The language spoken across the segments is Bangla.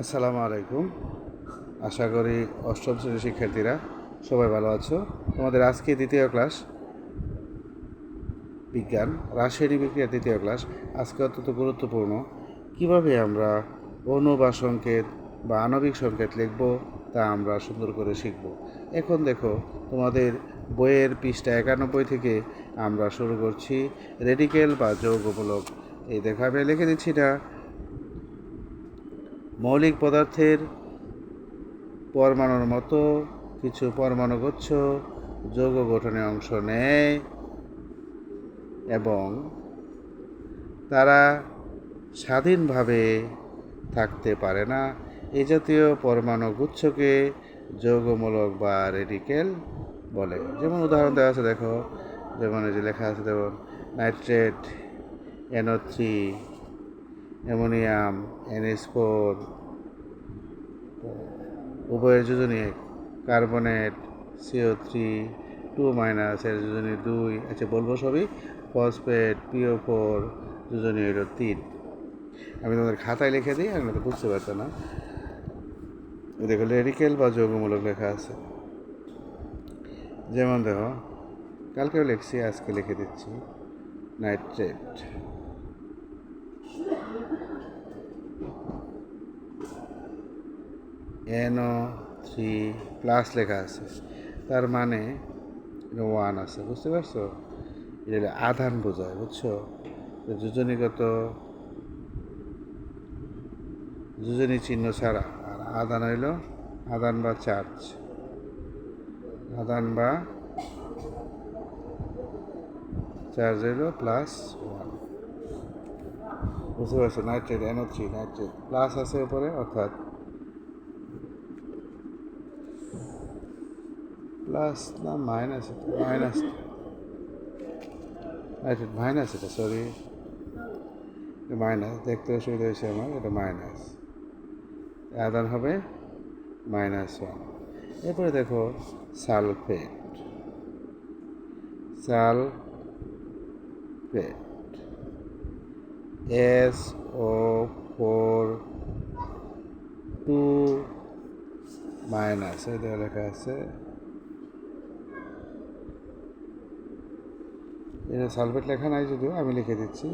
আসসালামু আলাইকুম। আশা করি অষ্টম শ্রেণির শিক্ষার্থীরা সবাই ভালো আছো। তোমাদের আজকে দ্বিতীয় ক্লাস বিজ্ঞান, রাসায়নিক বিক্রিয়ার দ্বিতীয় ক্লাস। আজকে অত্যন্ত গুরুত্বপূর্ণ। কীভাবে আমরা অণু বা সংকেত বা আণবিক সংকেত লিখব তা আমরা সুন্দর করে শিখব। এখন দেখো, তোমাদের বইয়ের পৃষ্ঠা একানব্বই থেকে আমরা শুরু করছি রেডিকেল বা যৌগমূলক। এই দেখো আমি লিখে দিচ্ছি না মৌলিক পদার্থের পরমাণুর মতো কিছু পরমাণুগুচ্ছ যৌগ গঠনে অংশ নেয় এবং তারা স্বাধীনভাবে থাকতে পারে না। এই জাতীয় পরমাণু গুচ্ছকে যৌগমূলক বা রেডিকেল বলে। যেমন উদাহরণ দেওয়া আছে, দেখো। যেমন এই যে লেখা আছে যেমন nitrate NO three ammonium NS four উভয়ের যোজনী carbonate CO three two minus এর যোজনী দুই আচ্ছা বলব সবই? ফসফেট পিও ফোর যোজনী হলো তিন। আমি তোমাদের খাতায় লিখে দিই, আমি তো বুঝতে পারতো না। দেখো রেডিকেল বা যৌগমূলক লেখা আছে। যেমন দেখো কালকেও লিখছি, আজকে লিখে দিচ্ছি, নাইট্রেট। এনও থ্রি প্লাস লেখা আছে। তার মানে ওয়ান আছে, বুঝতে পারছ? এটা আধান বোঝায়, বুঝছ? যোজনীগত যোজনী চিহ্ন ছাড়া, আর আদান হইল আদান বা চার্জ আদান বা চার্জ হইল প্লাস ওয়ান বুঝতে পারছ? Nitrate NO three nitrate plus আছে উপরে, অর্থাৎ প্লাস না মাইনাস এটা মাইনাস আচ্ছা মাইনাস এটা সরি মাইনাস দেখতে অসুবিধা হয়েছে আমার, এটা মাইনাস আদান হবে মাইনাস ওয়ান এরপরে দেখো sulphate sulphate S O four two minus এটা লেখা আছে। এটা সালফেট লেখা নাই যদিও, আমি লিখে দিচ্ছি।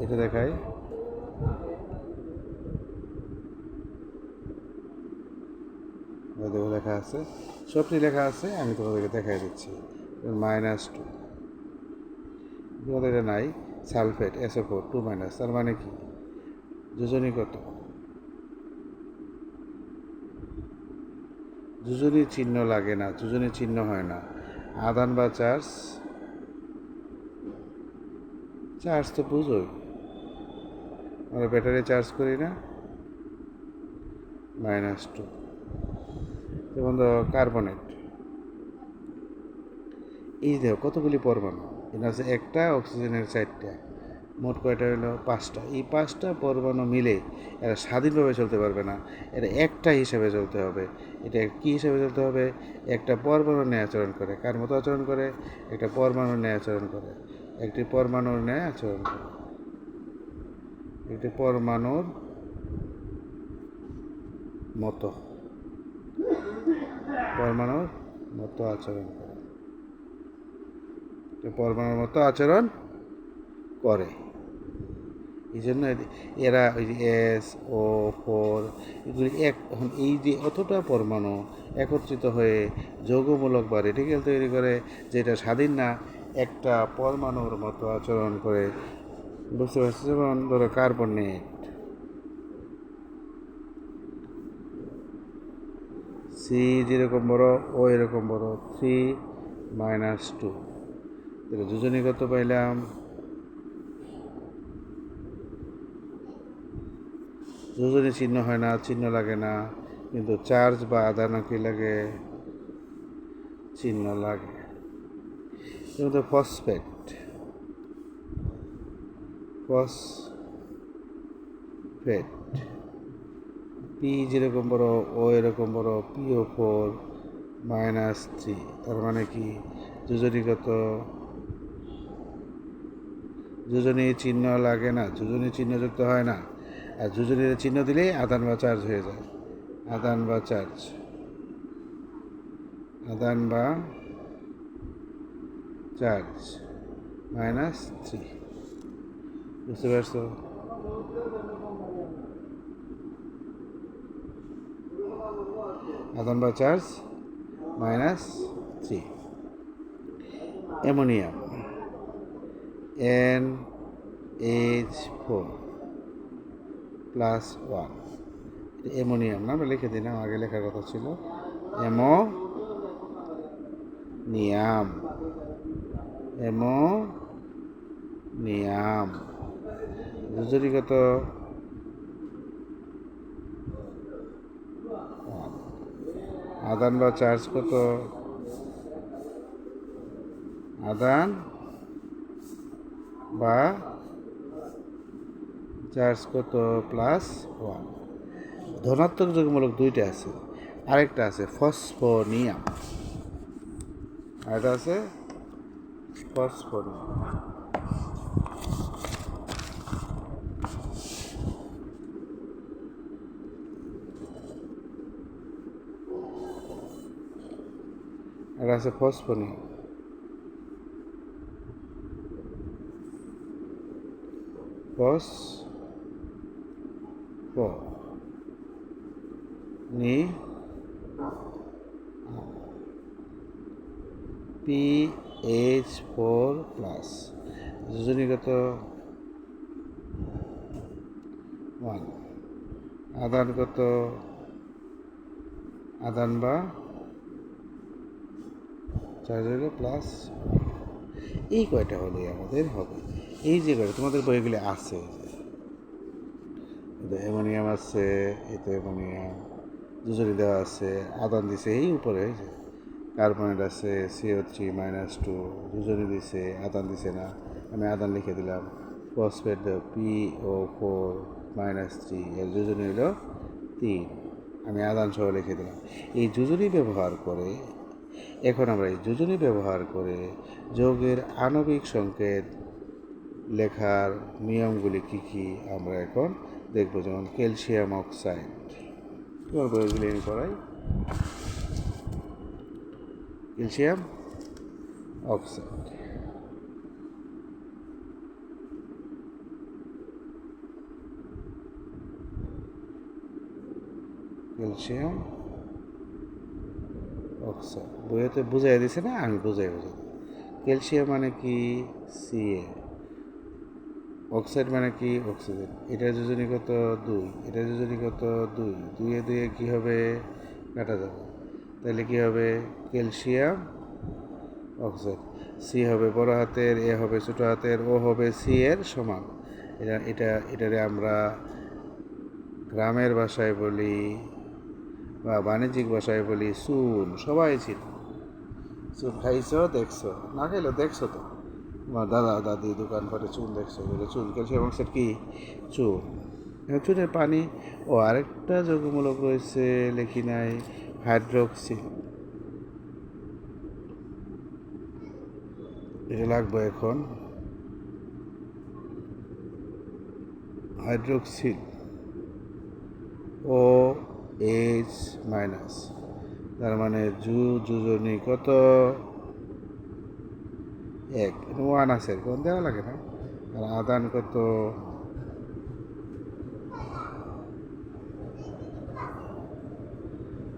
এটা দেখাই। দেখো লেখা আছে। সবটি লেখা আছে, আমি তোমাদেরকে দেখাই দিচ্ছি। Minus two. তোমাদের এটা নাই। Sulphate SO four two minus, তার মানে কি? যোজনী কত? যোজনী চিহ্ন লাগে না যোজনী চিহ্ন হয় না। আদান বা চার্জ? চার্জ তো বুঝোই। আমরা ব্যাটারি চার্জ করি না। Minus two. যেমন ধরো কার্বনেট। এই দেখো, কতগুলি পরমাণু? এটা আছে একটা অক্সিজেনের চারটা। মোট কয়টা হলো? পাঁচটা। এই পাঁচটা পরমাণু মিলে এরা স্বাধীনভাবে চলতে পারবে না। এটা একটা হিসাবে চলতে হবে। এটা কি হিসাবে চলতে হবে? একটা পরমাণু ন্যায় আচরণ করে। কার মতো আচরণ করে? একটা পরমাণুর ন্যায় আচরণ করে। একটি পরমাণুর ন্যায় আচরণ করে। একটি পরমাণুর মতো। পরমাণুর মতো আচরণ করে। পরমাণুর মতো আচরণ করে। এই জন্য এরা ওই যে এস, ও, ফোর, এগুলি এক। এই যে অতটা পরমাণু একত্রিত হয়ে যৌগমূলক বা রেডিকেল তৈরি করে, যেটা স্বাধীন না, একটা পরমাণুর মতো আচরণ করে। বুঝতে পারছি যেমন ধরো কার্বনেট। সি যেরকম বড় ও এরকম বড়। Three minus two. এটা যোজনীগত পাইলাম? যোজনী চিহ্ন হয় না, চিহ্ন লাগে না, কিন্তু চার্জ বা আদান কি লাগে, চিহ্ন লাগে। যেমন ফসফেট ফসফেট পি যেরকম বড় ও এরকম বড় পিও ফোর মাইনাস থ্রি তার মানে কি? যোজনীগত যোজনী চিহ্ন লাগে না যোজনী চিহ্ন যুক্ত হয় না। আর যোজনীর চিহ্ন দিলেই আদান বা চার্জ হয়ে যায়। আদান বা চার্জ। আদান বা চার্জ। Minus three. বুঝতে পারছ? আদান বা charge minus three. Ammonium. N H four. Plus one. Ammonium না? লিখে দিলাম, আগে লেখার কথা ছিল। এমো নিয়াম এমো নিয়াম যোজনীগত আদান বা চার্জ কত? আদান বা চার্জ কত? Plus one. ধনাত্মক যোগমূলক দুইটা আছে। আরেকটা আছে ফসফোনিয়াম। আরেকটা আছে ফসফোনিয়াম। আর আছে phosphonium. Phosphonium P H four plus যোজনীগত one আদানগত আদান বা? চার্জ হলো প্লাস এই কয়টা হলেই আমাদের হবে। এই যে কয়টা, তোমাদের বইগুলি আছে এতে অ্যামোনিয়াম আছে, এতে অ্যামোনিয়াম দুজনে দেওয়া আছে, আদান দিছে এই উপরে কার্বনেট আছে সিও থ্রি মাইনাস টু দুজনে দিছে, আদান দিছে না। আমি আদান লিখে দিলাম phosphate P O four minus three এর দুজনে হলো তিন। আমি আদান সহ লিখে দিলাম। এই যোজনী ব্যবহার করে, এখন আমরা এই যোজনী ব্যবহার করে যৌগের আণবিক সংকেত লেখার নিয়মগুলি কি কি আমরা এখন দেখব যেমন ক্যালসিয়াম অক্সাইড। বইগুলি আমি পড়াই। Calcium oxide. Calcium oxide. বইয়েতে বুঝাই দিছে না, আমি বুঝাই বুঝাই ক্যালসিয়াম মানে কি? সিএ অক্সাইড মানে কি? অক্সিজেন। এটা যোজনী কত? দুই। এটা যোজনী কত? দুই। দুইয়ে দুইয়ে কী হবে? কাটা যাবে। তাহলে কি হবে? Calcium oxide. সি হবে বড় হাতের, এ হবে ছোট হাতের, ও হবে সি এর সমান। এটা এটা, এটারে আমরা গ্রামের ভাষায় বলি বা বাণিজ্যিক ভাষায় বলি চুন। সবাই ছিল চুন খাইছো, দেখছ। না খাইলো দেখছ তো। আমার দাদা, দাদি দোকানপাটে চুন দেখছ, বলে চুন ক্যালসিয়াম অক্সাইড কি? এবার চুনের পানি। ও, আরেকটা যোগমূলক রয়েছে, লেখি নাই, হাইড্রোক্সি। এটা লাগবে এখন। হাইড্রোক্সিল। ও এইচ মাইনাস তার মানে জু যোজনী কত? এক, ওয়ান আছে কোন দেওয়া লাগে না। আর আদান কত?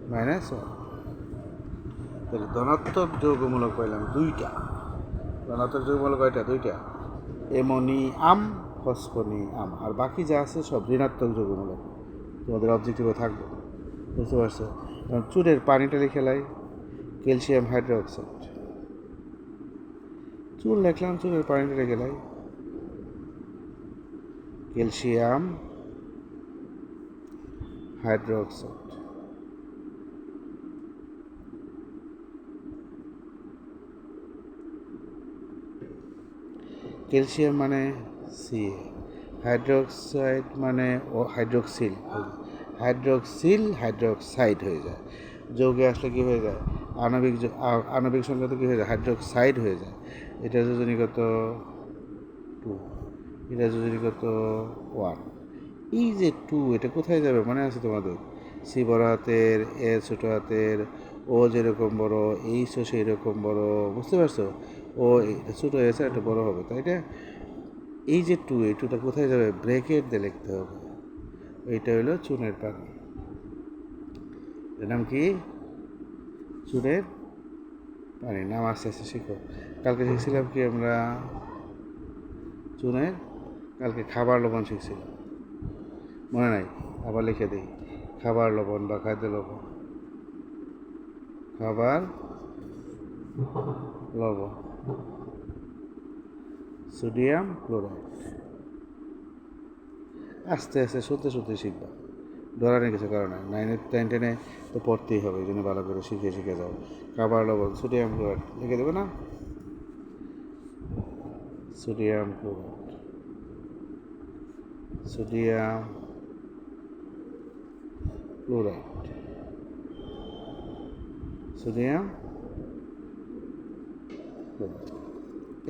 Minus one. তাহলে ধনাত্মক যৌগমূলক পাইলাম দুইটা। ধনাত্মক যৌগমূলক কয়টা? দুইটা। এমোনিয়াম আম আর বাকি যা আছে সব ঋণাত্মক যৌগমূলক। তোমাদের অবজেক্টিভে থাকবে। বুঝতে পারছ? চুরের পানিটা লিখে লাই। Calcium hydroxide. চুন লিখলাম চুনের পানিটা লিখে লাই ক্যালসিয়াম, হাইড্রোক্সাইড। ক্যালসিয়াম মানে সি, হাইড্রোক্সাইড মানে ও, হাইড্রোক্সিল হাইড্রোক্সিল, হাইড্রোক্সাইড হয়ে যায়। যৌগে আসলে কী হয়ে যায়? আণবিক আণবিক সংখ্যা তো কী হয়ে যায়? হাইড্রোক্সাইড হয়ে যায়। এটা যোজনীগত টু এটা যোজনীগত ওয়ান এই যে টু এটা কোথায় যাবে? মনে আছে তোমাদের? সি বড় হাতের এ ছোট হাতের ও যেরকম বড় এইচও সেই রকম বড়, বুঝতে পারছ? ও ছোটো হয়েছে একটা বড় হবে, তাই না? এই যে টু এই টুটা কোথায় যাবে? ব্রেকেট দিয়ে লিখতে হবে। এইটা হলো চুনের পানি। এর নাম কি? চুনের পানি নাম আস্তে আস্তে শিখো। কালকে শিখছিলাম কি আমরা চুনের, কালকে খাবার লবণ শিখছিলাম। মনে নাই? আবার লিখে দিই। খাবার লবণ বা খাদ্য লবণ। খাবার লবণ। Sodium chloride. আস্তে আস্তে শুনতে শুনতে শিখবা। ডরানোর কিছু কারণ নাই। নাইনে টেন টেনে তো পড়তেই হবে, এই জন্য ভালো করে শিখে শিখে যাও। খাবার লবণ সোডিয়াম ক্লোরাইড লিখে দেবে না? Sodium chloride sodium chloride sodium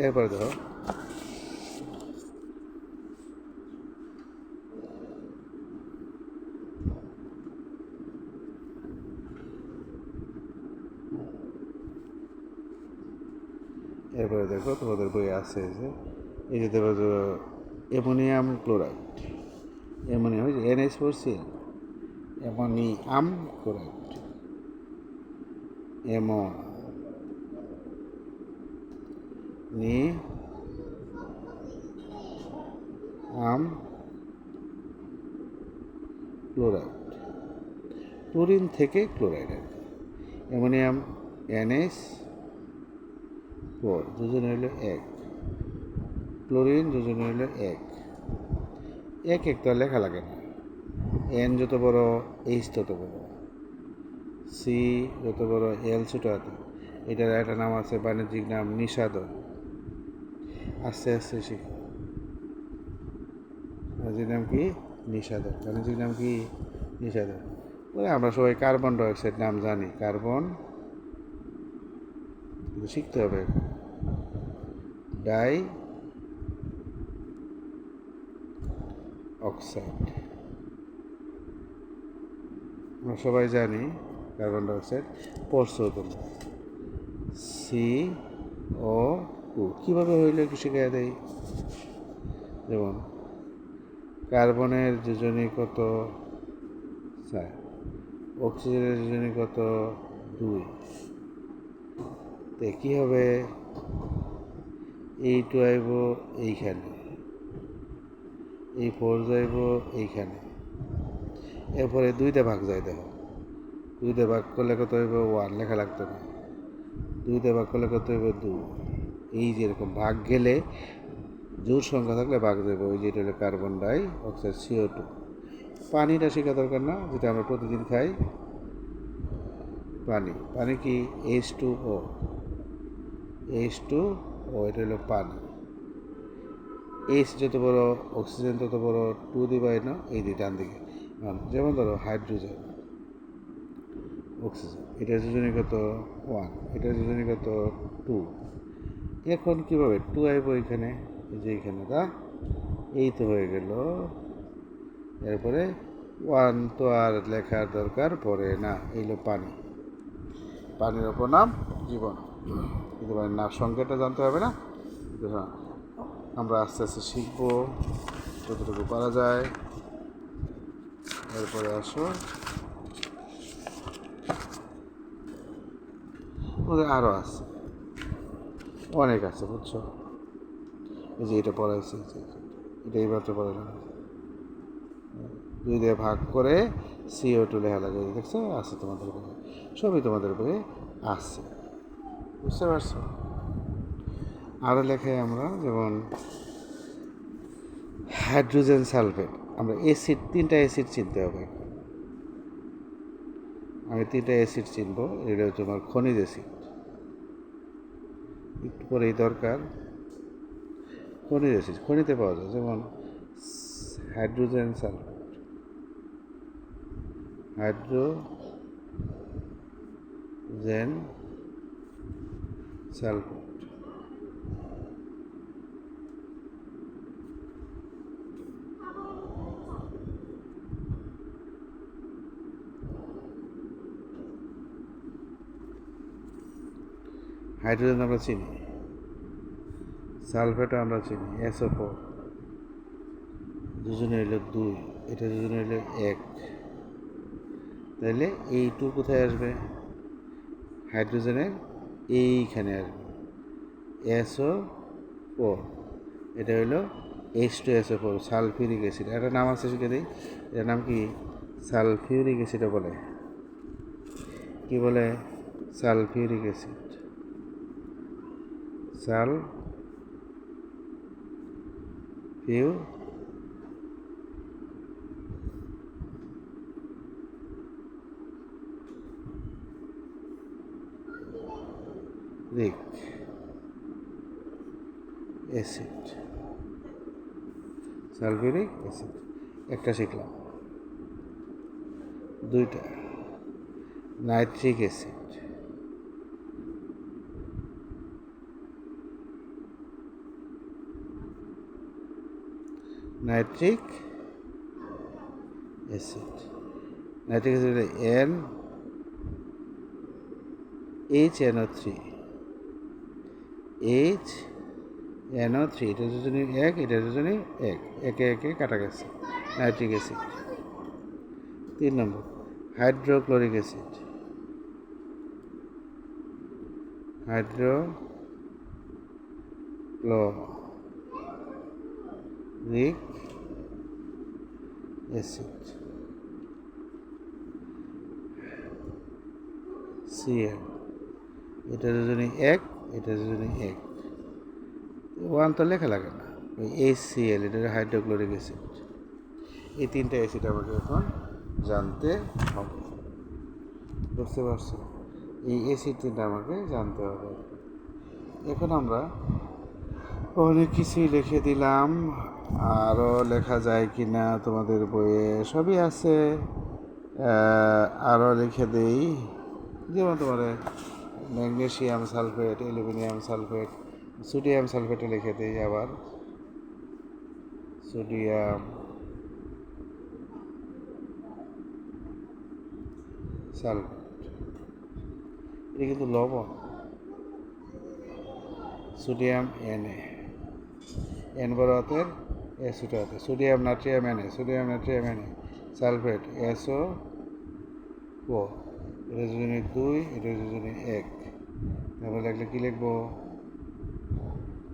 এরপরে ধরো এরপরে দেখো, তোমাদের বই আছে যে। এই যে যে ammonium chloride. Ammonium NS four C ammonium chloride. Ammonium chloride. Chlorine থেকে ক্লোরাইড অ্যামোনিয়াম এনএস ফোর দুজনে হলো এক। ক্লোরিন দুজনে হলো এক। এক এক তো লেখা লাগে না। এন যত বড় এইচ তত বড়। সি যত বড় এল ছোট হাতে। এটার একটা নাম আছে বাণিজ্যিক নাম নিষাদন। আস্তে আস্তে শিখো। বাণিজ্যিক নাম কি? নিষাদন। বাণিজ্যিক নাম কি? নিষাদন। ওই আমরা সবাই কার্বন ডাইঅক্সাইড নাম জানি। কার্বন শিখতে হবে ডাই অক্সাইড। আমরা সবাই জানি কার্বন ডাইঅক্সাইড তোমরা সি ও টু। কীভাবে হইল একটু শিখিয়ে দেয় যেমন, কার্বনের যোজনী কত? চার। অক্সিজেনের যোজনী কত? দুই। তে কী হবে? এই টু আইব এইখানে। এই ফোর যাইব এইখানে। এরপরে দুইটা ভাগ যায় দেখো। দুইটা ভাগ করলে কত হইব? ওয়ান লেখা লাগতো না। দুইটা ভাগ করলে কত হইব? দু। এই যে এরকম ভাগ গেলে জোর সংখ্যা থাকলে ভাগ দেবে ওই যেটা হলো carbon dioxide CO two পানিটা শেখা দরকার না, যেটা আমরা প্রতিদিন খাই। পানি। পানি কি? H two O H two O এটা হলো পানি। এইচ যত বড় অক্সিজেন তত বড় টু দিবাই না, এই দিকে ডান দিকে। যেমন ধরো হাইড্রোজেন অক্সিজেন এটার যোজনী কত ওয়ান এটার যোজনী কত টু এখন কীভাবে? টু আইব এখানে যে এখানে, তা? এই তো হয়ে গেল। এরপরে ওয়ান তো আর লেখার দরকার পড়ে না এইলো পানি। পানির ওপর নাম জীবন। কিন্তু পানির নাম সংখ্যাটা জানতে হবে না? হ্যাঁ আমরা আস্তে আস্তে শিখব, যতটুকু পারা যায়। এরপরে আসো। ওদের আরও আছে। অনেক আছে, বুঝছ? এই যে এটা পড়াইছে এটা। এইমাত্র পড়ালাম দুই দিয়ে ভাগ করে সিও টু লেখা লাগে, দেখছ? আছে তোমাদের বইয়ে সবই তোমাদের বইয়ে আছে। বুঝতে পারছ? আরও লেখাই আমরা, যেমন হাইড্রোজেন সালফেট। আমরা অ্যাসিড, তিনটা অ্যাসিড চিনতে হবে আমি তিনটা অ্যাসিড চিনব, এটা হচ্ছে আমার খনিজ অ্যাসিড। একটু পরেই দরকার। খনিজ অ্যাসিড, খনিতে পাওয়া যায়, যেমন hydrogen sulphate. Hydrogen cell hydrogen আমরা চিনি। সালফেটও আমরা চিনি এসও ফোর যোজনে হইল দুই, এটা যোজনে হইল এক। তাহলে এই টু কোথায় আসবে? হাইড্রোজেনের এইখানে আসবে এসও ফোর এটা হইল H two SO four sulphuric acid. একটা নাম আছে শিখে দিই, এটার নাম কি? সালফিউরিক অ্যাসিডও বলে। কি বলে? Sulphuric acid. Sulphuric acid sulphuric acid একটা শিখলাম। দুইটা। Nitric acid nitric acid nitric acid N H NO three H NO three এটা দুজনে এক, এটা দুজনে এক। একে একে কাটা গেছে নাইট্রিক অ্যাসিড তিন নম্বর hydrochloric acid hydrochloric acid CL এটা দুজনে এক। এটা দুজনে এক, ওয়ান তো লেখা লাগে না। ওই এইচ সিএল এটা হাইড্রোক্লোরিক অ্যাসিড এই তিনটা অ্যাসিড আমাকে এখন জানতে হবে। বুঝতে পারছ এই অ্যাসিড তিনটা আমাকে জানতে হবে। এখন আমরা অনেক কিছুই লিখে দিলাম। আরও লেখা যায় কি না তোমাদের বইয়ে, সবই আছে। আরও লিখে দেই। যেমন তোমার magnesium sulphate, aluminium sulphate, sodium সালফেটে লিখে দিই আবার। Sodium sulphate. এটা কিন্তু লবণ। সোডিয়াম এনএ এন বড় হাতের sodium, natrium NA sodium, natrium NA sulphate SO O এটা দুজনে দুই এটা দুজনে এক। তারপর লাগলে কী লিখব?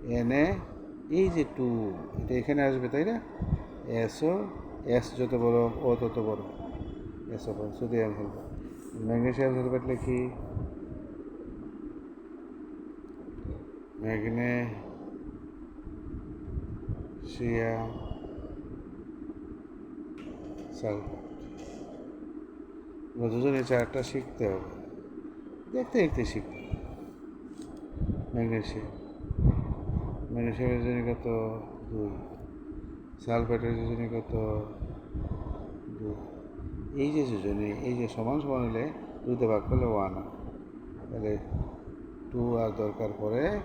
এনে এই যে টু, এটা এখানে আসবে, তাই না? এসও এস যত বড়, ও তত বড়। এসও বড় সোডিয়াম সালফেট ম্যাগনেশিয়াম সালফেট লিখি। Magnesium sulphate. দুজনে চারটা শিখতে হবে। দেখতে দেখতে শিখতে হবে। ম্যাগনেশিয়াম ম্যাগনেশিয়ামের যোজনী কত? দুই। সালফেটের যোজনী কত? দুই। এই যে যোজনী এই যে সমান সমান হলে দুইতে ভাগ করলে ওয়ান তাহলে টু আর দরকার পড়ে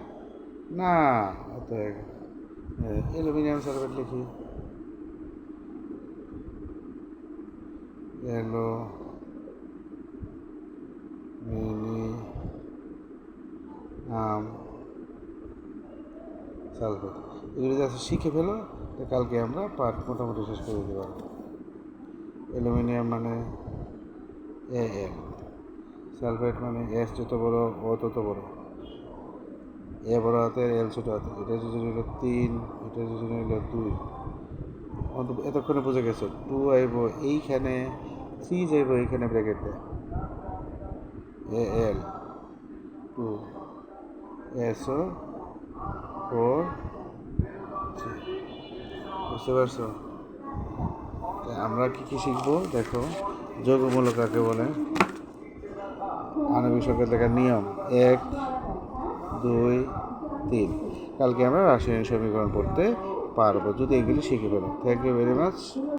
না, অত অ্যালুমিনিয়াম সালফেট লিখি। এলো মিনি আম সালফেট এগুলো যাতে শিখে ফেলো কালকে আমরা পাঠ মোটামুটি শেষ করে দিতে পারব। অ্যালুমিনিয়াম মানে এ এল সালফেট মানে এস যত বড় ও তত বড়। এ বড় হাতের এল ছোট হাতে এটা যদি হলো তিন, এটা যদি হলো দুই। অন্তত এতক্ষণে বুঝে গেছো। টু আইব এইখানে থ্রি যাইব এইখানে ব্র্যাকেটে A L two SO four বুঝতে পারছ? আমরা কী কী শিখব? দেখো, যোগমূলক কাকে বলে? আণবিক লেখার নিয়ম। এক, দুই, তিন। কালকে আমরা রাসায়নিক সমীকরণ পড়তে পারব। যদি এগুলি শিখে ফেলো। Thank you very much